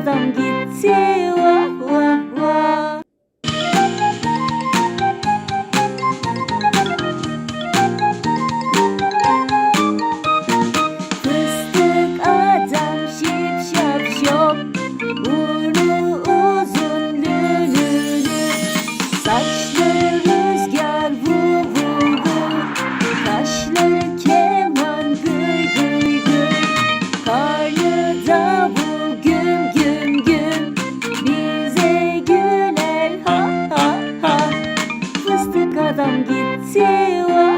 adam gitti vah vah vah Fıstık adam şip şap şop. Burnu uzun lülülü. Saç рядом гицела.